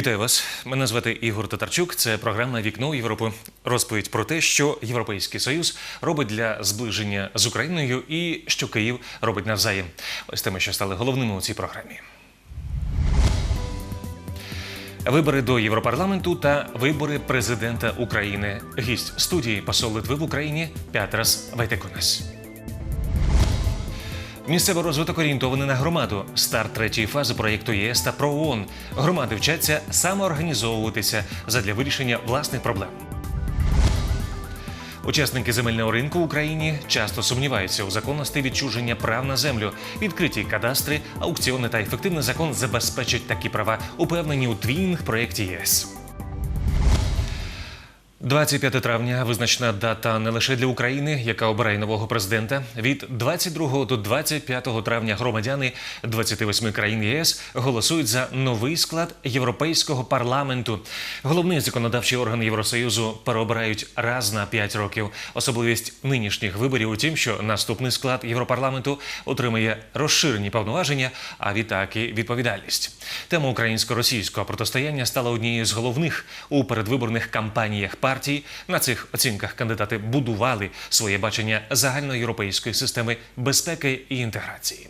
Вітаю вас. Мене звати Ігор Татарчук. Це програма Вікно у Європу. Розповідь про те, що Європейський Союз робить для зближення з Україною і що Київ робить навзаєм. Ось теми, що стали головними у цій програмі. Вибори до Європарламенту та вибори президента України. Гість студії посол Литви в Україні Пятрас Вайтеконес. Місцевий розвиток орієнтований на громаду. Старт третьої фази проєкту ЄС та про ООН. Громади вчаться самоорганізовуватися задля вирішення власних проблем. Учасники земельного ринку в Україні часто сумніваються у законності відчуження прав на землю. Відкриті кадастри, аукціони та ефективний закон забезпечать такі права, упевнені у твінінг проєкті ЄС. 25 травня визначена дата не лише для України, яка обирає нового президента. Від 22 до 25 травня громадяни 28 країн ЄС голосують за новий склад Європейського парламенту. Головний законодавчий орган Євросоюзу переобирають раз на 5 років. Особливість нинішніх виборів у тім, що наступний склад Європарламенту отримає розширені повноваження, а відтак і відповідальність. Тема українсько-російського протистояння стала однією з головних у передвиборних кампаніях партій. На цих оцінках кандидати будували своє бачення загальноєвропейської системи безпеки і інтеграції.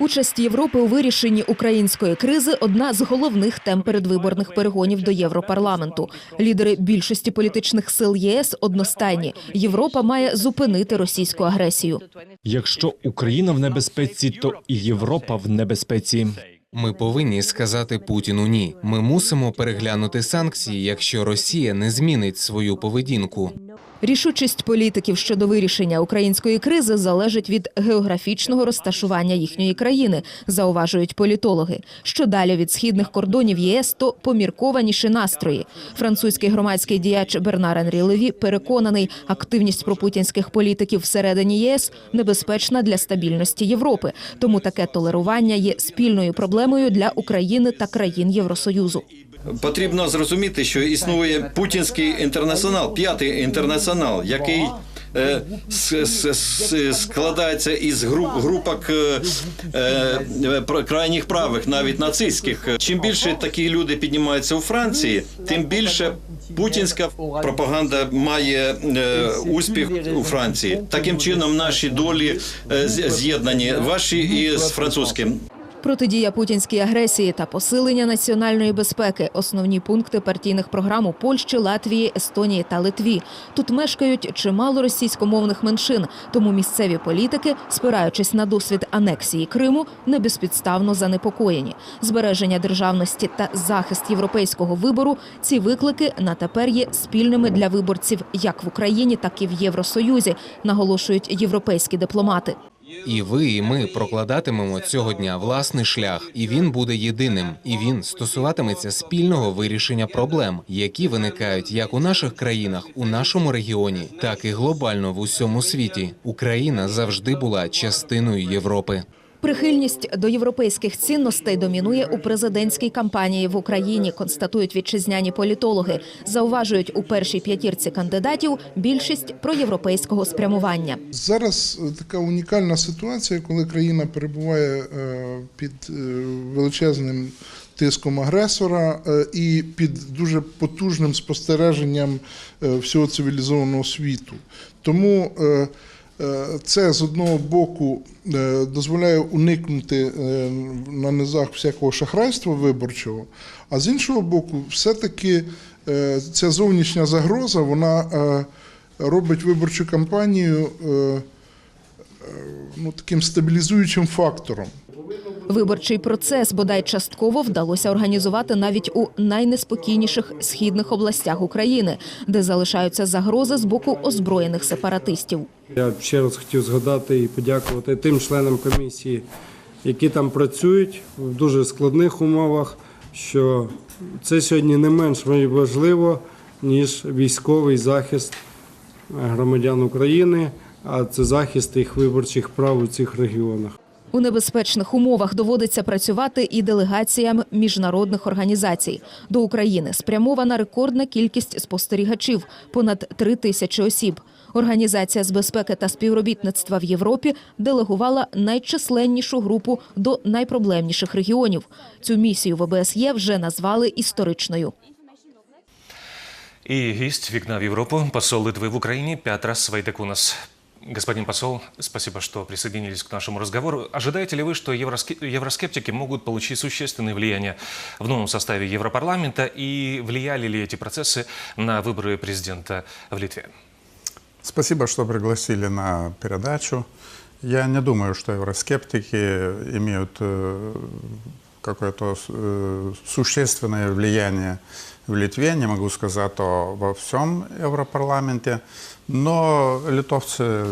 Участь Європи у вирішенні української кризи одна з головних тем передвиборних перегонів до Європарламенту. Лідери більшості політичних сил ЄС одностайні. Європа має зупинити російську агресію. Якщо Україна в небезпеці, то і Європа в небезпеці. Ми повинні сказати Путіну ні. Ми мусимо переглянути санкції, якщо Росія не змінить свою поведінку. Рішучість політиків щодо вирішення української кризи залежить від географічного розташування їхньої країни, зауважують політологи. Що далі від східних кордонів ЄС, то поміркованіші настрої. Французький громадський діяч Бернар Енрі Леві переконаний, активність пропутінських політиків всередині ЄС небезпечна для стабільності Європи. Тому таке толерування є спільною проблемою для України та країн Євросоюзу. Потрібно зрозуміти, що існує путінський інтернаціонал, п'ятий інтернаціонал, який е, складається із груп, групок е, е, крайніх правих, навіть нацистських. Чим більше такі люди піднімаються у Франції, тим більше путінська пропаганда має успіх у Франції. Таким чином, наші долі з'єднані ваші і з французьким. Протидія путінській агресії та посилення національної безпеки основні пункти партійних програм у Польщі, Латвії, Естонії та Литві. Тут мешкають чимало російськомовних меншин, тому місцеві політики, спираючись на досвід анексії Криму, не безпідставно занепокоєні. Збереження державності та захист європейського вибору ці виклики на тепер є спільними для виборців як в Україні, так і в Євросоюзі, наголошують європейські дипломати. І ви, і ми прокладатимемо цього дня власний шлях, і він буде єдиним. І він стосуватиметься спільного вирішення проблем, які виникають як у наших країнах, у нашому регіоні, так і глобально в усьому світі. Україна завжди була частиною Європи. Прихильність до європейських цінностей домінує у президентській кампанії в Україні. Констатують вітчизняні політологи. Зауважують у першій п'ятірці кандидатів більшість проєвропейського спрямування. Зараз е, така унікальна ситуація, коли країна перебуває е, під е, величезним тиском агресора і під дуже потужним спостереженням всього цивілізованого світу. Тому це з одного боку е, дозволяє уникнути е, на низах всякого шахрайства виборчого, а з іншого боку, все-таки е, ця зовнішня загроза вона е, робить виборчу кампанію е, е, ну, таким стабілізуючим фактором. Виборчий процес бодай частково вдалося організувати навіть у найнеспокійніших східних областях України, де залишаються загрози з боку озброєних сепаратистів. Я ще раз хотів згадати і подякувати тим членам комісії, які там працюють в дуже складних умовах, що це сьогодні не менш важливо, ніж військовий захист громадян України, а це захист їх виборчих прав у цих регіонах. У небезпечних умовах доводиться працювати і делегаціям міжнародних організацій. До України спрямована рекордна кількість спостерігачів понад три тисячі осіб. Організація з безпеки та співробітництва в Європі делегувала найчисленнішу групу до найпроблемніших регіонів. Цю місію ВБСЄ вже назвали історичною. И есть вікна в Европу, посол Литвы в Украине Петрас Вайтекунас. Господин посол, спасибо, что присоединились к нашему разговору. Ожидаете ли вы, что евроске- евроскептики могут получить существенное влияние в новом составе Европарламента? И влияли ли эти процессы на выборы президента в Литве? Спасибо, что пригласили на передачу. Я не думаю, что евроскептики имеют э, какое-то э, существенное влияние в Литве, не могу сказать то во всем Европарламенте, но литовцы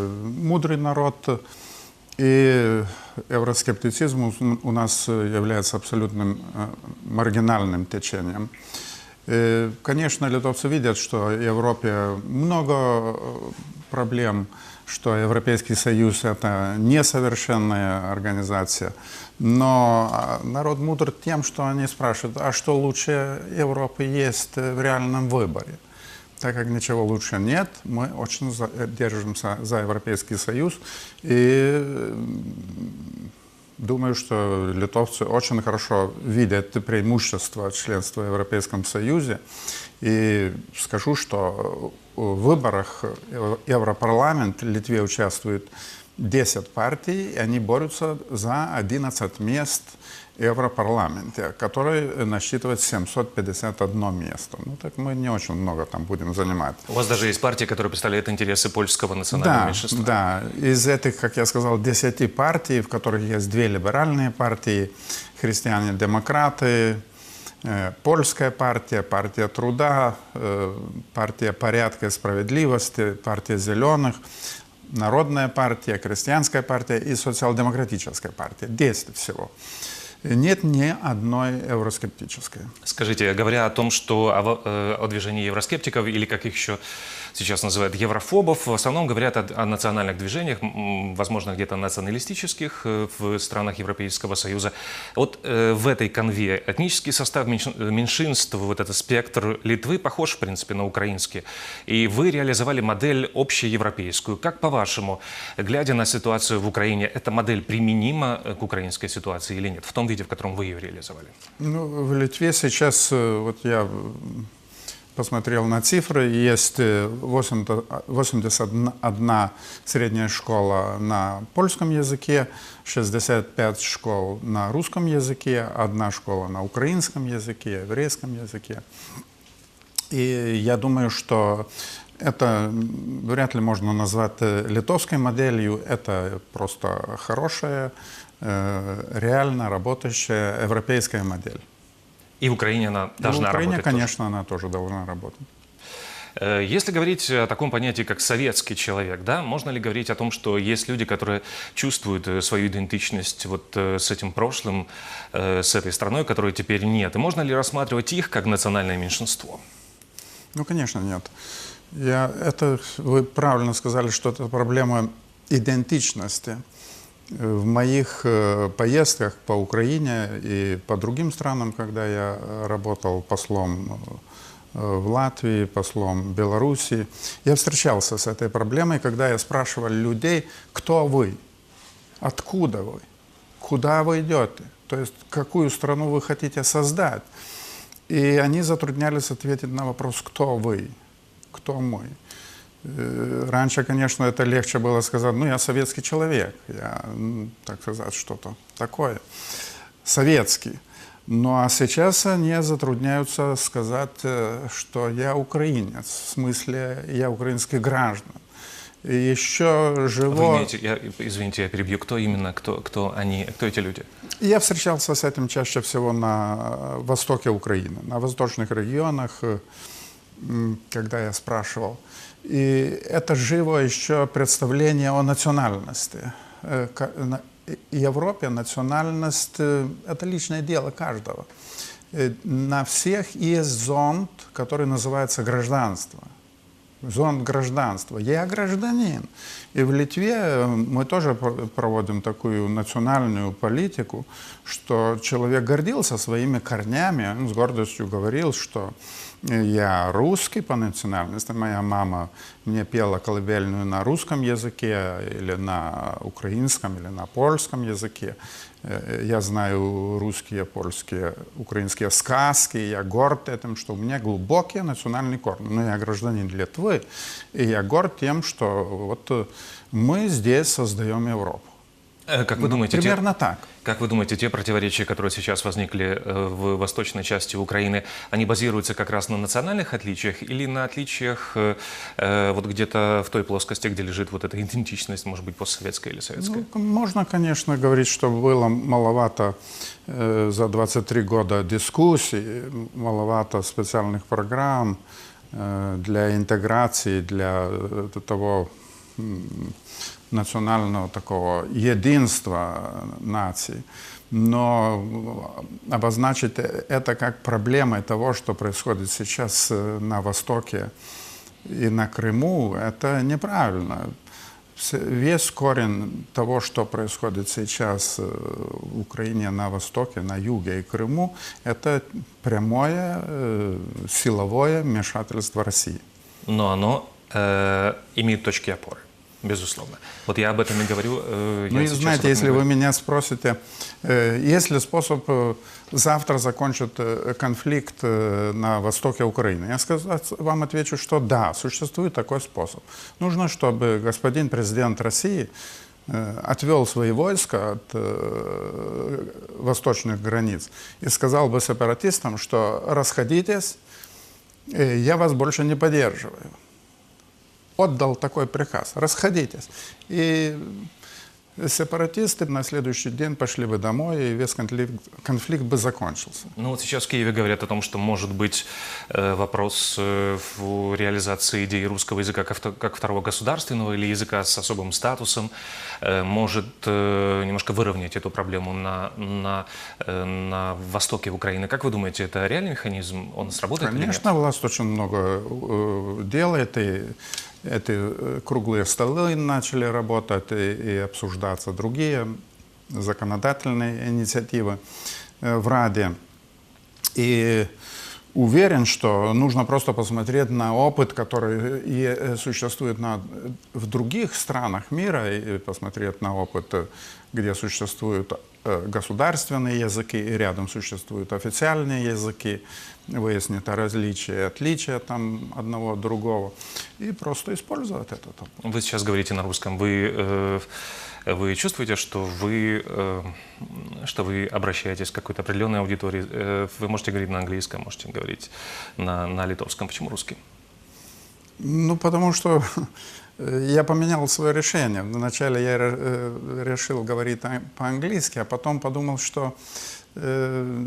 мудрый народ, и евроскептицизм у- нас является абсолютным э, маргинальным течением. Э, Конечно, литовцы видят, что в Европе много проблем, что Европейский Союз – это несовершенная организация. Но а, народ мудр тем, что они спрашивают, а что лучше Европы есть в реальном выборе? Так как ничего лучше нет, мы очень за- э, держимся за Европейский Союз. И Думаю, что литовцы очень хорошо видят преимущество членства в Европейском Союзе. И скажу, что в выборах Европарламент Литве участвует 10 партий, и они борются за 11 мест Европарламенте, который насчитывает 751 место. Ну так мы не очень много там будем занимать. У вас даже есть партия, которая представляет интересы польского национального Да, меньшинства. да. Из этих, как я сказал, 10 партий, в которых есть две либеральные партии, христиане-демократы, э, польская партия, партия труда, э, партия порядка и справедливости, партия зеленых, народная партия, крестьянская партия и социал-демократическая партия. 10 всего. Нет ни одной евроскептической. Скажите, говоря о том, что о, э, о движении евроскептиков, или как их еще сейчас называют, еврофобов, в основном говорят о, о национальных движениях, возможно, где-то националистических э, в странах Европейского Союза. Вот э, в этой конве этнический состав э, меньшинств, вот этот спектр Литвы похож, в принципе, на украинский. И вы реализовали модель общеевропейскую. Как по-вашему, глядя на ситуацию в Украине, эта модель применима э, к украинской ситуации или нет? В том виде, в котором вы ее реализовали? Ну, в Литве сейчас, вот я посмотрел на цифры, есть э, 80 81 средняя школа на польском языке, 65 школ на русском языке, одна школа на украинском языке, еврейском языке. И я думаю, что это м, вряд ли можно назвать э, литовской моделью. Это просто хорошая, э, реально работающая европейская модель. И в Украине она должна в Украине, работать тоже. конечно, она тоже должна работать. Э, Если говорить о таком понятии, как советский человек, да, можно ли говорить о том, что есть люди, которые чувствуют э, свою идентичность вот э, с этим прошлым, с этой страной, которой теперь нет? И можно ли рассматривать их как национальное меньшинство? Ну, конечно, нет. Я, это, вы правильно сказали, что это проблема идентичности. Э, В моих э, поездках по Украине и по другим странам, когда я э, работал послом э, в Латвии, послом в Белоруссии, я встречался с этой проблемой, когда я спрашивал людей, кто вы, откуда вы, куда вы идете, то есть какую страну вы хотите создать. И они затруднялись ответить на вопрос, кто вы, кто мы. Э, Раньше, конечно, это легче было сказать, ну, я советский человек, я, м, так сказать, что-то такое, советский. Ну, а сейчас они затрудняются сказать, э, что я украинец, в смысле, я украинский граждан. И еще Вы живо... имеете, я, извините, я перебью, кто именно, кто, кто они, кто эти люди? Я встречался с этим чаще всего на э, востоке Украины, на восточных регионах, э, когда я спрашивал. И это живо еще представление о национальности. Э, на- и- Европе национальность э, – это личное дело каждого. Э, На всех есть зонд, который называется гражданство. зон гражданства. Я гражданин. И в Литве э, мы тоже пр- проводим такую национальную политику, что человек гордился своими корнями, он с гордостью говорил, что э, я русский по национальности, моя мама мне пела колыбельную на русском языке или на украинском или на польском языке. Э, Я знаю русские, польские, украинские сказки, я горд этим, что у меня глубокие национальные корни. Но я гражданин Литвы, и я горд тем, что вот э, мы здесь создаем Европу. Э, Как вы думаете, те, Примерно так. как вы думаете, те противоречия, которые сейчас возникли э, в восточной части Украины, они базируются как раз на национальных отличиях или на отличиях э, э, вот где-то в той плоскости, где лежит вот эта идентичность, может быть, постсоветская или советская? Ну, можно, конечно, говорить, что было маловато э, за 23 года дискуссий, маловато специальных программ э, для интеграции, для э, того м, национального такого единства наций. Но обозначить это как проблемой того, что происходит сейчас э, на Востоке и на Крыму, это неправильно. Вс- Весь корень того, что происходит сейчас э, в Украине на Востоке, на Юге и Крыму, это прямое э, силовое вмешательство России. Но оно э, имеет точки опоры, Безусловно. Вот я об этом и говорю. э, Ну и знаете, если вы меня спросите, э, есть ли способ э, завтра закончить конфликт на востоке Украины, я вам отвечу, что да, существует такой способ. Нужно, чтобы господин президент России отвел свои войска от э, восточных границ и сказал бы сепаратистам, что расходитесь, я вас больше не поддерживаю. Отдал такой приказ, расходитесь. И сепаратисты на следующий день пошли бы домой, и весь конфликт, конфликт бы закончился. Ну вот сейчас в Киеве говорят о том, что может быть э, вопрос э, в реализации идеи русского языка как, как второго государственного или языка с особым статусом э, может э, немножко выровнять эту проблему на, на, э, на востоке Украины. Как вы думаете, это реальный механизм? Он сработает или нет? Конечно, власть очень много э, делает, и эти э, круглые столы начали работать и, и обсуждаться другие законодательные инициативы э, в Раде. И уверен, что нужно просто посмотреть на опыт, который э, существует на, в других странах мира, и посмотреть на опыт, где существуют государственные языки, и рядом существуют официальные языки, выяснить различия и отличия там одного от другого, и просто использовать этот опыт. Вы сейчас говорите на русском. Вы, э, вы чувствуете, что вы, э, что вы обращаетесь к какой-то определенной аудитории? Э, вы можете говорить на английском, можете говорить на, на литовском. Почему русский? Ну, потому что э, я поменял свое решение. Вначале я э, решил говорить а- по-английски, а потом подумал, что э,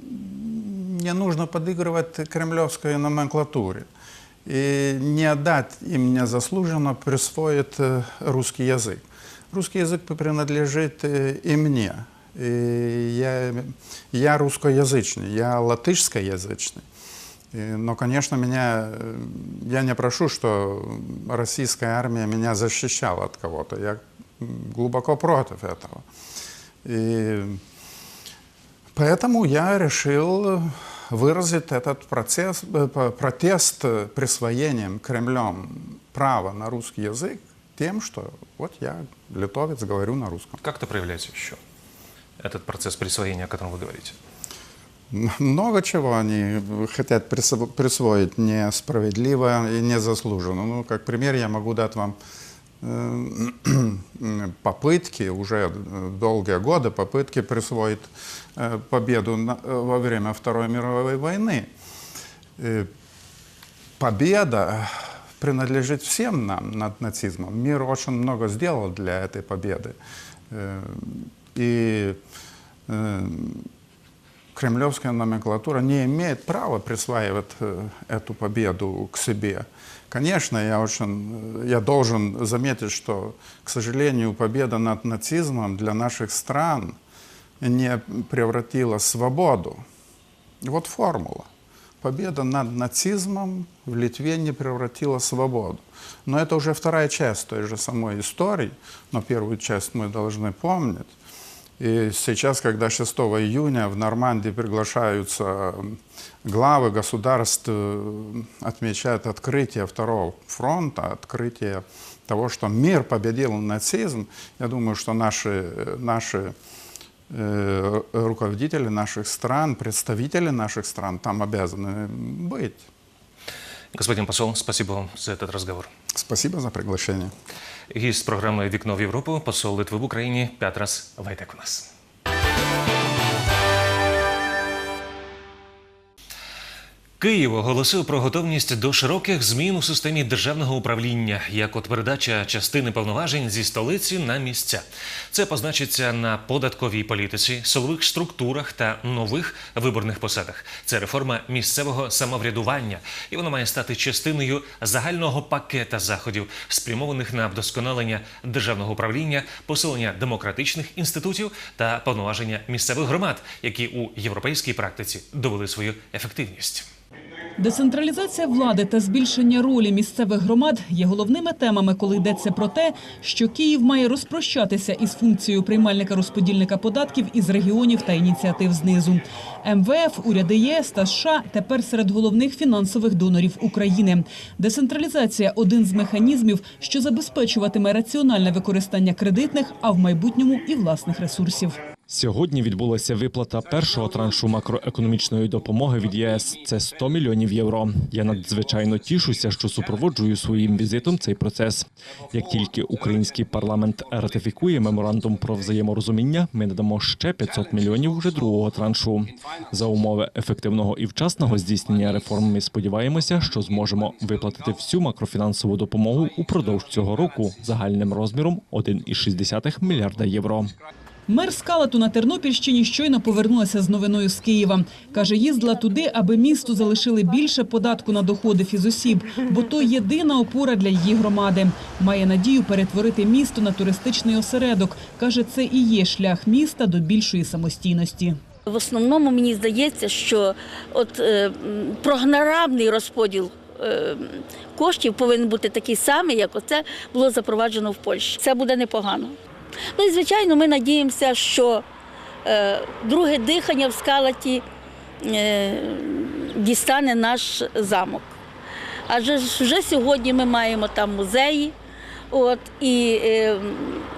не нужно подыгрывать кремлевской номенклатуре. И не отдать им незаслуженно присвоить э, русский язык. Русский язык принадлежит э, и мне. И я, я русскоязычный, я латышскоязычный. И, Но, конечно, меня, э, я не прошу, что российская армия меня защищала от кого-то. Я глубоко против этого. И поэтому я решил выразить этот процесс, э, протест присвоением Кремлем права на русский язык тем, что вот я литовец, говорю на русском. Как это проявляется еще? Этот процесс присвоения, о котором вы говорите. Много чего они хотят присво- присвоить несправедливо и незаслуженно. Ну, как пример я могу дать вам э, попытки, уже долгие годы попытки присвоить э, победу во время Второй мировой войны. Э, Победа принадлежит всем нам над нацизмом. Мир очень много сделал для этой победы. И кремлевская номенклатура не имеет права присваивать э, эту победу к себе. Конечно, я, очень, э, я должен заметить, что, к сожалению, победа над нацизмом для наших стран не превратила свободу. Вот формула. победа над нацизмом в Литве не превратила свободу. Но это уже вторая часть той же самой истории, но первую часть мы должны помнить. И сейчас, когда 6 июня в Нормандии приглашаются м, главы государств э, отмечать открытие второго фронта, открытие того, что мир победил нацизм, я думаю, что наши, э, наши э, руководители наших стран, представители наших стран там обязаны быть. Господин посол, спасибо вам за этот разговор. Спасибо за приглашение. Гість програми Вікно в Європу, посол Литви в Україні Петрас Вайтек у нас. Київ оголосив про готовність до широких змін у системі державного управління, як от передача частини повноважень зі столиці на місця. Це позначиться на податковій політиці, силових структурах та нових виборних посадах. Це реформа місцевого самоврядування, і вона має стати частиною загального пакета заходів, спрямованих на вдосконалення державного управління, посилення демократичних інститутів та повноваження місцевих громад, які у європейській практиці довели свою ефективність. Децентралізація влади та збільшення ролі місцевих громад є головними темами, коли йдеться про те, що Київ має розпрощатися із функцією приймальника-розподільника податків із регіонів та ініціатив знизу. МВФ, уряди ЄС та США тепер серед головних фінансових донорів України. Децентралізація один з механізмів, що забезпечуватиме раціональне використання кредитних, а в майбутньому і власних ресурсів. Сьогодні відбулася виплата першого траншу макроекономічної допомоги від ЄС. Це 100 мільйонів євро. Я надзвичайно тішуся, що супроводжую своїм візитом цей процес. Як тільки український парламент ратифікує меморандум про взаєморозуміння, ми надамо ще 500 мільйонів вже другого траншу. За умови ефективного і вчасного здійснення реформ. Ми сподіваємося, що зможемо виплатити всю макрофінансову допомогу упродовж цього року загальним розміром 1,6 мільярда євро. Мер Скалату на Тернопільщині щойно повернулася з новиною з Києва. Каже, їздила туди, аби місту залишили більше податку на доходи фізосіб, бо то єдина опора для її громади. Має надію перетворити місто на туристичний осередок. Каже, це і є шлях міста до більшої самостійності. В основному мені здається, що от е, м, розподіл е, коштів повинен бути такий самий, як оце було запроваджено в Польщі. Це буде непогано. Ну і звичайно, ми надіємося, що е, друге дихання в скалаті е, дістане наш замок. Адже вже сьогодні ми маємо там музеї. От, і е,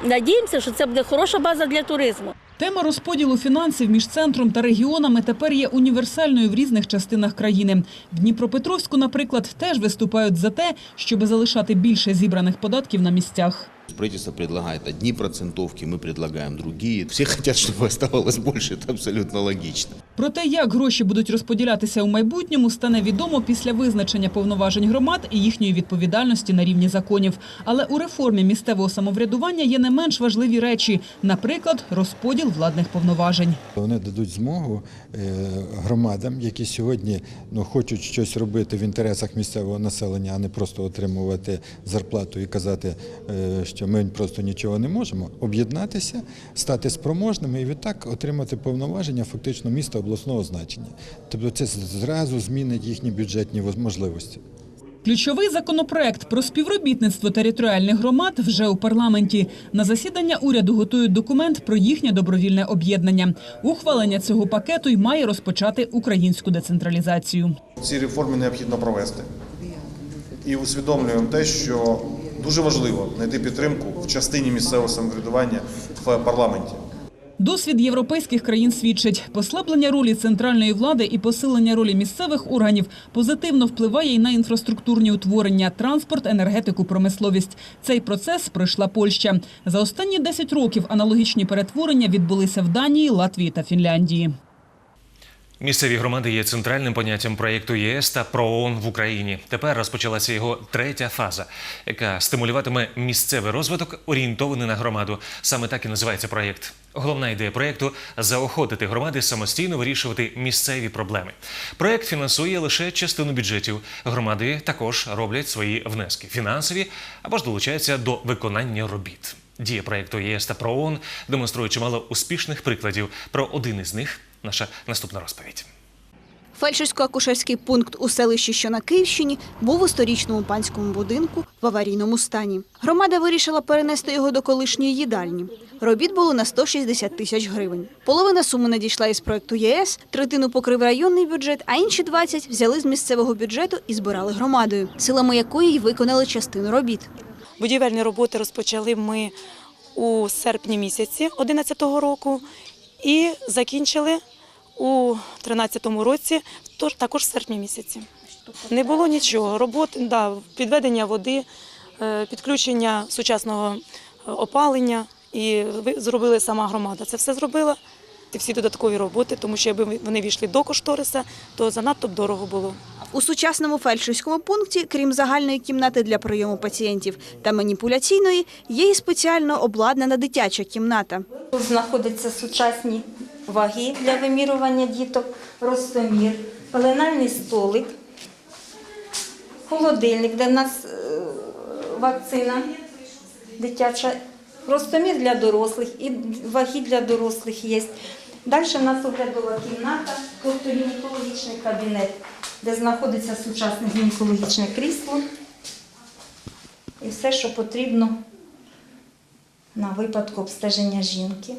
надіємося, що це буде хороша база для туризму. Тема розподілу фінансів між центром та регіонами тепер є універсальною в різних частинах країни. В Дніпропетровську, наприклад, теж виступають за те, щоб залишати більше зібраних податків на місцях. Правительство предлагает одни процентовки, мы предлагаем другие. Все хотят, чтобы оставалось больше, это абсолютно логично. Про те, як гроші будуть розподілятися у майбутньому, стане відомо після визначення повноважень громад і їхньої відповідальності на рівні законів. Але у реформі місцевого самоврядування є не менш важливі речі, наприклад, розподіл владних повноважень. Вони дадуть змогу е, громадам, які сьогодні ну, хочуть щось робити в інтересах місцевого населення, а не просто отримувати зарплату і казати, е, що ми просто нічого не можемо, об'єднатися, стати спроможними і відтак отримати повноваження фактично міста обласного значення. Тобто це зразу змінить їхні бюджетні можливості. Ключовий законопроект про співробітництво територіальних громад вже у парламенті. На засідання уряду готують документ про їхнє добровільне об'єднання. Ухвалення цього пакету й має розпочати українську децентралізацію. Ці реформи необхідно провести. І усвідомлюємо те, що дуже важливо знайти підтримку в частині місцевого самоврядування в парламенті. Досвід європейських країн свідчить, послаблення ролі центральної влади і посилення ролі місцевих органів позитивно впливає й на інфраструктурні утворення, транспорт, енергетику, промисловість. Цей процес пройшла Польща. За останні 10 років аналогічні перетворення відбулися в Данії, Латвії та Фінляндії. Місцеві громади є центральним поняттям проєкту ЄС та ПРООН в Україні. Тепер розпочалася його третя фаза, яка стимулюватиме місцевий розвиток, орієнтований на громаду. Саме так і називається проєкт. Головна ідея проєкту заохотити громади самостійно вирішувати місцеві проблеми. Проєкт фінансує лише частину бюджетів. Громади також роблять свої внески фінансові або ж долучаються до виконання робіт. Дія проєкту ЄС та ПРООН демонструє чимало успішних прикладів. Про один із них наша наступна розповідь. Фельдшерсько-акушерський пункт у селищі, що на Київщині, був у сторічному панському будинку в аварійному стані. Громада вирішила перенести його до колишньої їдальні. Робіт було на 160 тисяч гривень. Половина суми надійшла із проекту ЄС, третину покрив районний бюджет, а інші 20 взяли з місцевого бюджету і збирали громадою, силами якої й виконали частину робіт. Будівельні роботи розпочали ми у серпні місяці 2011 року і закінчили у 2013 році, також в серпні місяці. Не було нічого. Роботи, да, підведення води, е, підключення сучасного е, опалення і зробили сама громада. Це все зробила. Всі додаткові роботи, тому що якби вони війшли до кошториса, то занадто б дорого було. У сучасному фельдшерському пункті, крім загальної кімнати для прийому пацієнтів та маніпуляційної, є і спеціально обладнана дитяча кімната. Тут знаходяться сучасні ваги для вимірювання діток, ростомір, пеленальний столик, холодильник, де в нас е, вакцина дитяча, ростомір для дорослих і ваги для дорослих є. Далі в нас оглядова кімната, тобто гінекологічний кабінет, де знаходиться сучасне гінекологічне крісло і все, що потрібно на випадку обстеження жінки.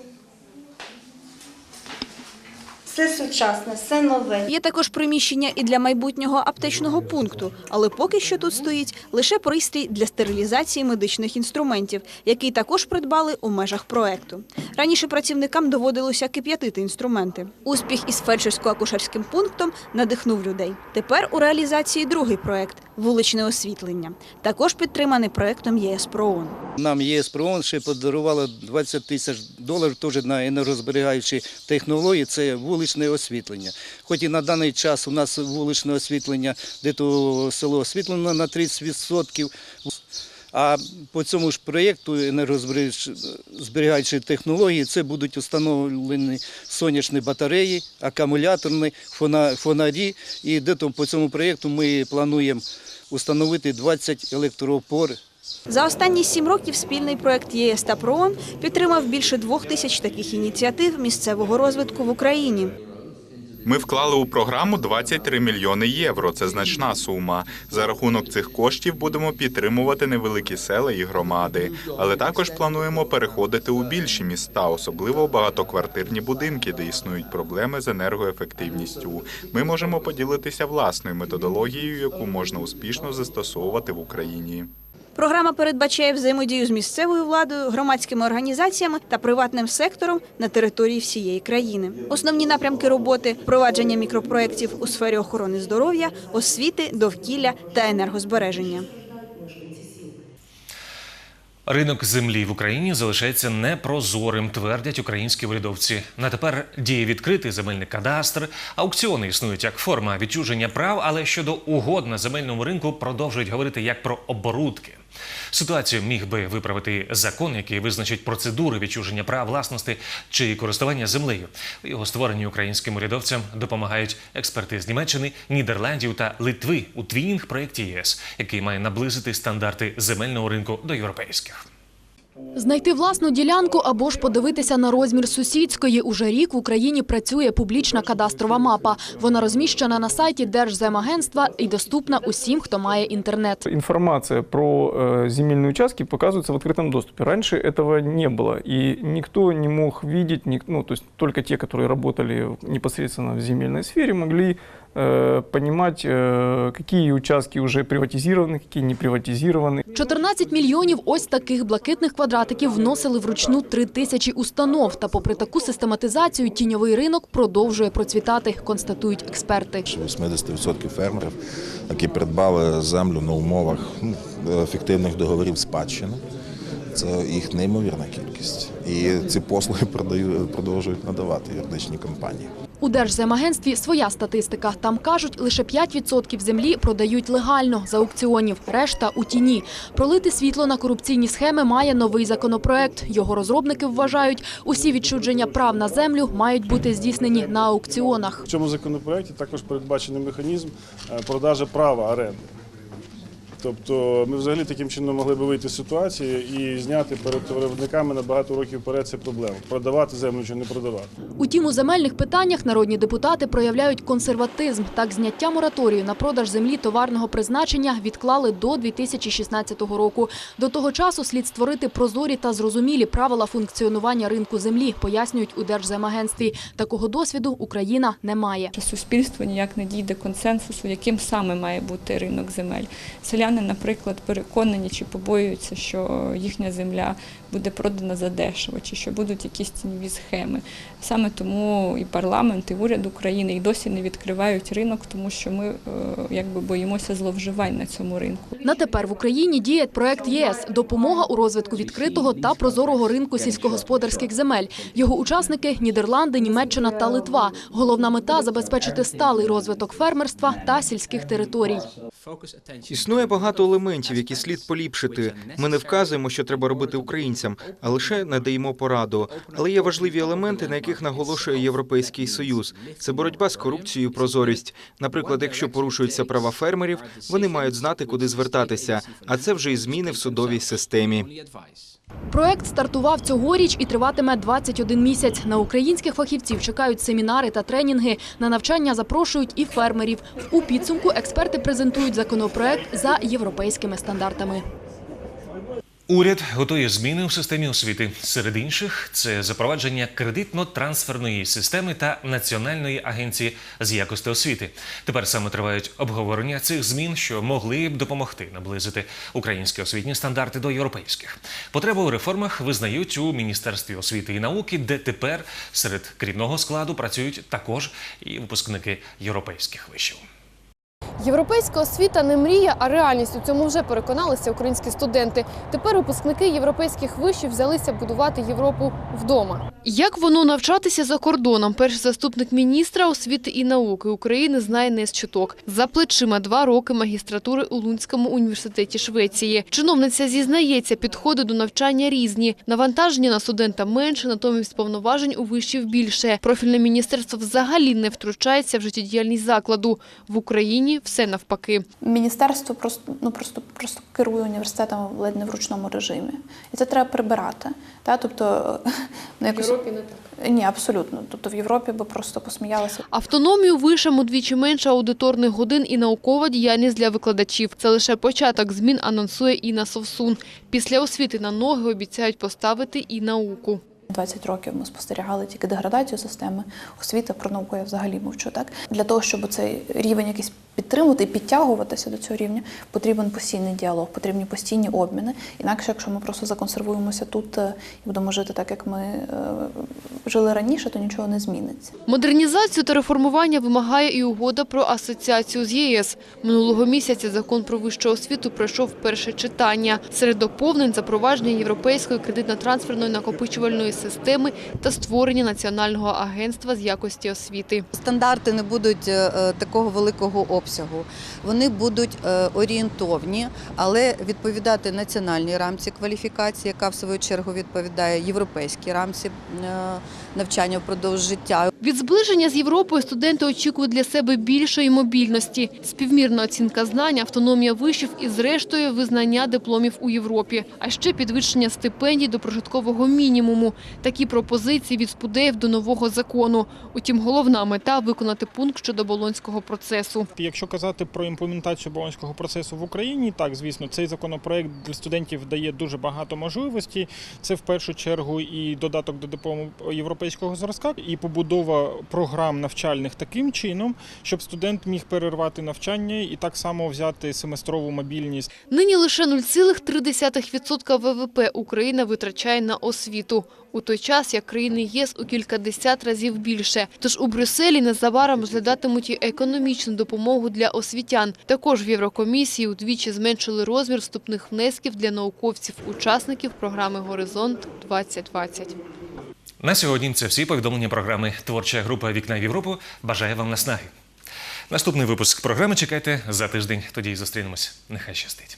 Все сучасне, все нове. Є також приміщення і для майбутнього аптечного пункту, але поки що тут стоїть лише пристрій для стерилізації медичних інструментів, який також придбали у межах проекту. Раніше працівникам доводилося кип'ятити інструменти. Успіх із фельдшерсько-акушерським пунктом надихнув людей. Тепер у реалізації другий проект вуличне освітлення, також підтриманий проектом ЄС ПРООН. Нам ЄС ПРООН ще подарувало 20 тисяч доларів теж на енергозберігаючі технології. Це вуличне освітлення. Хоч і на даний час у нас вуличне освітлення, де село освітлено на 30%. А по цьому ж проєкту енергозберігаючі технології це будуть встановлені сонячні батареї, акумуляторні фонарі. І де по цьому проєкту ми плануємо встановити 20 електроопор За останні сім років спільний проект ЄС та ПРООН підтримав більше двох тисяч таких ініціатив місцевого розвитку в Україні. Ми вклали у програму 23 мільйони євро. Це значна сума. За рахунок цих коштів будемо підтримувати невеликі села і громади, але також плануємо переходити у більші міста, особливо багатоквартирні будинки, де існують проблеми з енергоефективністю. Ми можемо поділитися власною методологією, яку можна успішно застосовувати в Україні. Програма передбачає взаємодію з місцевою владою, громадськими організаціями та приватним сектором на території всієї країни. Основні напрямки роботи впровадження мікропроєктів у сфері охорони здоров'я, освіти, довкілля та енергозбереження. Ринок землі в Україні залишається непрозорим, твердять українські урядовці. На тепер діє відкритий земельний кадастр. Аукціони існують як форма відчуження прав, але щодо угод на земельному ринку продовжують говорити як про оборудки. Ситуацію міг би виправити закон, який визначить процедури відчуження прав власності чи користування землею. Його створенні українським урядовцям допомагають експерти з Німеччини, Нідерландів та Литви у твінінг проєкті ЄС, який має наблизити стандарти земельного ринку до європейських. Знайти власну ділянку або ж подивитися на розмір сусідської. Уже рік в Україні працює публічна кадастрова мапа. Вона розміщена на сайті Держземагентства і доступна усім, хто має інтернет. Информация про э, земельные участки показывается в открытом доступе. Раньше этого не было, и никто не мог видеть, ник- ну, то есть только те, которые работали в- непосредственно в земельной сфере, могли э, понимать, э, какие участки уже приватизированы, какие не приватизированы. 14 мільйонів ось таких блакитних квадратиків вносили вручну три тисячі установ. Та попри таку систематизацію тіньовий ринок продовжує процвітати, констатують експерти. 80% фермерів, які придбали землю на умовах ну, ефективних договорів спадщини. Це їх неймовірна кількість. І ці послуги продають, продовжують надавати юридичні компанії. У Держземагентстві своя статистика. Там кажуть, лише 5% землі продають легально за аукціонів, решта у тіні. Пролити світло на корупційні схеми має новий законопроект. Його розробники вважають, усі відчудження прав на землю мають бути здійснені на аукціонах. В цьому законопроекті також передбачений механізм е, продажі права оренди. Тобто ми взагалі таким чином могли би вийти з ситуації і зняти перед виробниками на багато років вперед цю проблему. Продавати землю чи не продавати. Утім, у земельних питаннях народні депутати проявляють консерватизм. Так, зняття мораторію на продаж землі товарного призначення відклали до 2016 року. До того часу слід створити прозорі та зрозумілі правила функціонування ринку землі, пояснюють у Держземагентстві. Такого досвіду Україна не має. Суспільство ніяк не дійде консенсусу, яким саме має бути ринок земель. Селяни, наприклад, переконані чи побоюються, що їхня земля буде продана задешево, чи що будуть якісь тіньові схеми. Саме тому і парламент, і уряд України і досі не відкривають ринок, тому що ми е, якби боїмося зловживань на цьому ринку. На тепер в Україні діє проект ЄС допомога у розвитку відкритого та прозорого ринку сільськогосподарських земель. Його учасники Нідерланди, Німеччина та Литва. Головна мета забезпечити сталий розвиток фермерства та сільських територій. Існує багато елементів, які слід поліпшити. Ми не вказуємо, що треба робити українцям, а лише надаємо пораду. Але є важливі елементи, на яких наголошує Європейський Союз. Це боротьба з корупцією, прозорість. Наприклад, якщо порушуються права фермерів, вони мають знати, куди звертатися. А це вже і зміни в судовій системі. Проект стартував цьогоріч і триватиме 21 місяць. На українських фахівців чекають семінари та тренінги. На навчання запрошують і фермерів. У підсумку експерти презентують законопроект за європейськими стандартами. Уряд готує зміни у системі освіти. Серед інших це запровадження кредитно-трансферної системи та національної агенції з якості освіти. Тепер саме тривають обговорення цих змін, що могли б допомогти наблизити українські освітні стандарти до європейських. Потребу у реформах визнають у міністерстві освіти і науки, де тепер серед керівного складу працюють також і випускники європейських вишів. Європейська освіта не мрія, а реальність. У цьому вже переконалися українські студенти. Тепер випускники європейських вишів взялися будувати Європу вдома. Як воно навчатися за кордоном? Перший заступник міністра освіти і науки України знає не з чуток. За плечима два роки магістратури у Лунському університеті Швеції. Чиновниця зізнається, підходи до навчання різні. Навантаження на студента менше, натомість повноважень у вишів більше. Профільне міністерство взагалі не втручається в життєдіяльність закладу. В Україні все навпаки. Міністерство просто ну просто просто керує університетом ледь не в ручному режимі, і це треба прибирати. Та тобто ну якось Європі не так. ні, абсолютно. Тобто в Європі би просто посміялися. Автономію вишам удвічі менше аудиторних годин і наукова діяльність для викладачів. Це лише початок змін, анонсує Інна Совсун. Після освіти на ноги обіцяють поставити і науку. 20 років ми спостерігали тільки деградацію системи освіти, про науку я взагалі мовчу. Так для того, щоб цей рівень якийсь підтримувати і підтягуватися до цього рівня, потрібен постійний діалог, потрібні постійні обміни. Інакше, якщо ми просто законсервуємося тут е, і будемо жити так, як ми е, жили раніше, то нічого не зміниться. Модернізацію та реформування вимагає і угода про асоціацію з ЄС. Минулого місяця закон про вищу освіту пройшов перше читання. Серед доповнень запровадження європейської кредитно-трансферної накопичувальної системи та створення національного агентства з якості освіти. Стандарти не будуть е, е, такого великого обсягу. Вони будуть е, орієнтовні, але відповідати національній рамці кваліфікації, яка в свою чергу відповідає європейській рамці навчання впродовж життя. Від зближення з Європою студенти очікують для себе більшої мобільності, співмірна оцінка знань, автономія вишів і, зрештою, визнання дипломів у Європі. А ще підвищення стипендій до прожиткового мінімуму. Такі пропозиції від спудеїв до нового закону. Утім, головна мета – виконати пункт щодо болонського процесу. Якщо казати про імплементацію болонського процесу в Україні, так звісно, цей законопроект для студентів дає дуже багато можливостей. Це в першу чергу і додаток до диплому європейського зразка, і побудова програм навчальних таким чином, щоб студент міг перервати навчання і так само взяти семестрову мобільність. Нині лише 0,3% ВВП Україна витрачає на освіту. У той час, як країни ЄС у кількадесят разів більше. Тож у Брюсселі незабаром розглядатимуть і економічну допомогу для освітян. Також в Єврокомісії удвічі зменшили розмір вступних внесків для науковців-учасників програми «Горизонт-2020». На сьогодні це всі повідомлення програми Творча група Вікна в Європу бажає вам наснаги. Наступний випуск програми чекайте за тиждень. Тоді зустрінемось. Нехай щастить.